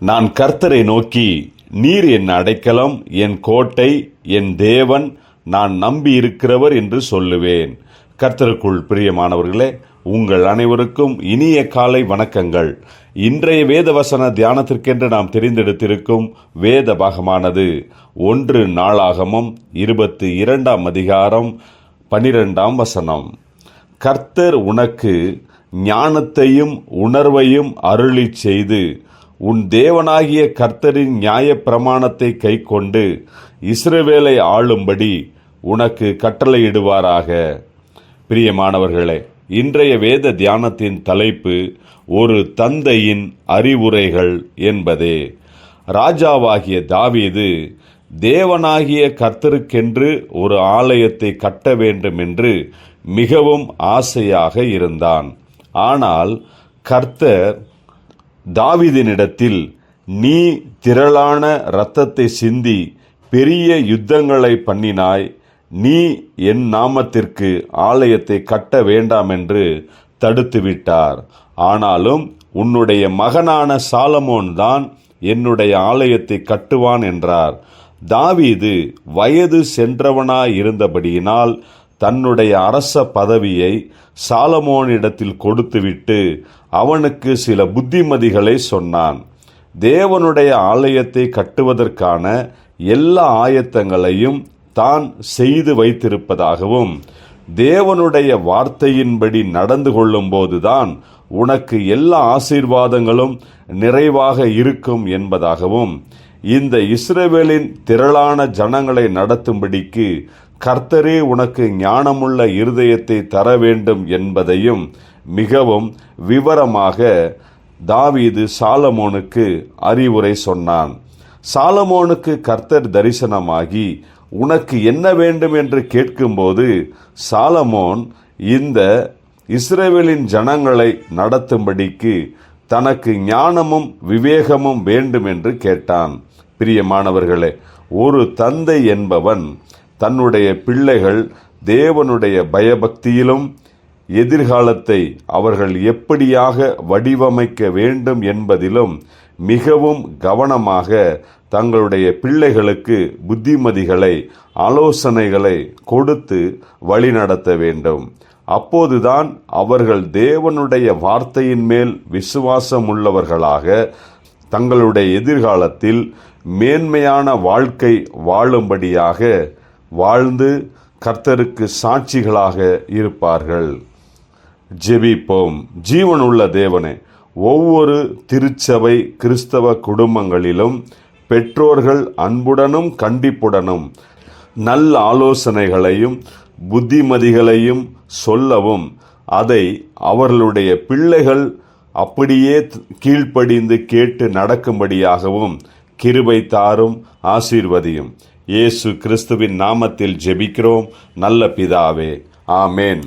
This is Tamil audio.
நான் கர்த்தரை நோக்கி நீர் என் அடைக்கலம் என் கோட்டை என் தேவன் நான் நம்பி இருக்கிறவர் என்று சொல்லுவேன். கர்த்தருக்குள் பிரியமானவர்களே உங்கள் அனைவருக்கும் இனிய காலை வணக்கங்கள். இன்றைய வேதவசன தியானத்திற்கென்று நாம் தெரிந்தெடுத்திருக்கும் வேத பாகமானது ஒன்று நாளாகமும் இருபத்தி இரண்டாம் அதிகாரம் பனிரெண்டாம் வசனம். கர்த்தர் உனக்கு ஞானத்தையும் உணர்வையும் அருளி செய்து உன் தேவனாகிய கர்த்தரின் நியாய பிரமாணத்தை கைக்கொண்டு இஸ்ரவேலை ஆளும்படி உனக்கு கட்டளையிடுவாராக. பிரியமானவர்களே இன்றைய வேத தியானத்தின் தலைப்பு ஒரு தந்தையின் அறிவுரைகள் என்பதே. ராஜாவாகிய தாவீது தேவனாகிய கர்த்தருக்கென்று ஒரு ஆலயத்தை கட்ட வேண்டும் என்று மிகவும் ஆசையாக இருந்தான். ஆனால் கர்த்தர் தாவிதினிடத்தில் நீ திரளான இரத்தத்தை சிந்தி பெரிய யுத்தங்களை பண்ணினாய். நீ என் நாமத்திற்கு ஆலயத்தை கட்ட வேண்டாம் என்று தடுத்துவிட்டார். ஆனாலும் உன்னுடைய மகனான சாலமோன் தான் என்னுடைய ஆலயத்தை கட்டுவான் என்றார். தாவீது வயது சென்றவனாய் இருந்தபடியினால் தன்னுடைய அரச பதவியை சாலமோனிடத்தில் கொடுத்துவிட்டு அவனுக்கு சில புத்திமதிகளை சொன்னான். தேவனுடைய ஆலயத்தை கட்டுவதற்கான எல்லா ஆயத்தங்களையும் தான் செய்து வைத்திருப்பதாகவும் தேவனுடைய வார்த்தையின்படி நடந்து கொள்ளும்போதுதான் உனக்கு எல்லா ஆசீர்வாதங்களும் நிறைவாக இருக்கும் என்பதாகவும் இந்த இஸ்ரவேலின் திரளான ஜனங்களை நடத்தும்படிக்கு கர்த்தரே உனக்கு ஞானமுள்ள இருதயத்தை தர வேண்டும் என்பதையும் மிகவும் விவரமாக தாவீது சாலமோனுக்கு அறிவுரை சொன்னான். சாலமோனுக்கு கர்த்தர் தரிசனமாகி உனக்கு என்ன வேண்டும் என்று கேட்கும்போது சாலமோன் இந்த இஸ்ரேவேலின் ஜனங்களை நடத்தும்படிக்கு தனக்கு ஞானமும் விவேகமும் வேண்டும் என்று கேட்டான். பிரியமானவர்களே ஒரு தந்தை என்பவன் தன்னுடைய பிள்ளைகள் தேவனுடைய பயபக்தியிலும் எதிர்காலத்தை அவர்கள் எப்படியாக வடிவமைக்க வேண்டும் என்பதிலும் மிகவும் கவனமாக தங்களுடைய பிள்ளைகளுக்கு புத்திமதிகளை ஆலோசனைகளை கொடுத்து வழிநடத்த வேண்டும். அப்போதுதான் அவர்கள் தேவனுடைய வார்த்தையின் மேல் விசுவாசம் உள்ளவர்களாக தங்களுடைய எதிர்காலத்தில் மேன்மையான வாழ்க்கை வாழும்படியாக வாழ்ந்து கர்த்தருக்கு சாட்சிகளாக இருப்பார்கள். ஜெபிப்போம். ஜீவனுள்ள தேவனே ஒவ்வொரு திருச்சபை கிறிஸ்தவ குடும்பங்களிலும் பெற்றோர்கள் அன்புடனும் கண்டிப்புடனும் நல்ல ஆலோசனைகளையும் புத்திமதிகளையும் சொல்லவும் அதை அவர்களுடைய பிள்ளைகள் அப்படியே கீழ்ப்படிந்து கேட்டு நடக்கும்படியாகவும் கிருபை தாரும் ஆசீர்வதியும். இயேசு கிறிஸ்துவின் நாமத்தில் ஜெபிக்கிறோம். நல்ல பிதாவே. ஆமேன்.